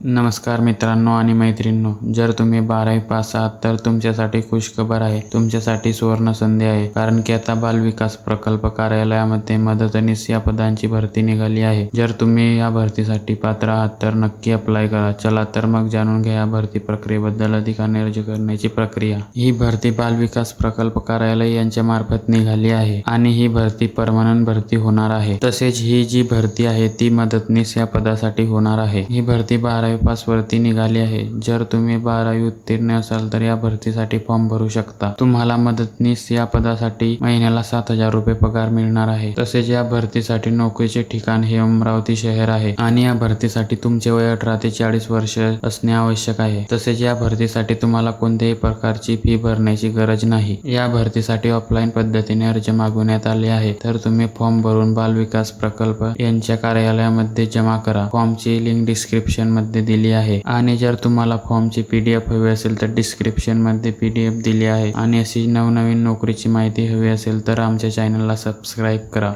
नमस्कार मित्रांनो आणि मैत्रिणींनो जर तुम्ही बारावी पास आहात तर तुमच्यासाठी खुशखबर आहे. तुमच्यासाठी सुवर्ण संधी आहे कारण की आता बाल विकास प्रकल्प कार्यालयामध्ये मदतनीस या पदांची भरती निघाली आहे. जर तुम्ही या भरतीसाठी पात्र आहात तर नक्की अप्लाय करा. चला तर मग जाणून घ्या या भरती प्रक्रियेबद्दल अधिकाने अर्ज करण्याची प्रक्रिया. ही भरती बाल विकास प्रकल्प कार्यालय यांच्या मार्फत निघाली आहे आणि ही भरती परमनंट भरती होणार आहे. तसेच ही जी भरती आहे ती मदतनीस या पदासाठी होणार आहे. ही भरती बारावी पास वरती निघाली आहे. जर तुम्ही बारावी उत्तीर्ण असाल तर या भरतीसाठी फॉर्म भरू शकता. तुम्हाला मदतनीस या पदासाठी महिन्याला सात हजार रुपये पगार मिळणार आहे. तसेच या भरतीसाठी नोकरीचे ठिकाण हे अमरावती शहर आहे आणि या भरतीसाठी तुमचे वय अठरा ते चाळीस वर्ष असणे आवश्यक आहे. तसेच या भरतीसाठी तुम्हाला कोणत्याही प्रकारची फी भरण्याची गरज नाही. या भरतीसाठी ऑफलाईन पद्धतीने अर्ज मागवण्यात आले आहे तर तुम्ही फॉर्म भरून बाल विकास प्रकल्प यांच्या कार्यालयामध्ये जमा करा. फॉर्मची लिंक डिस्क्रिप्शनमध्ये मध्ये दिली आहे. आणि जर तुम्हाला फॉर्मची पीडीएफ हवी असेल तर डिस्क्रिप्शनमध्ये पीडीएफ दिली आहे. आणि अशी नवनवीन नोकरीची माहिती हवी असेल तर आमच्या चॅनलला सबस्क्राईब करा.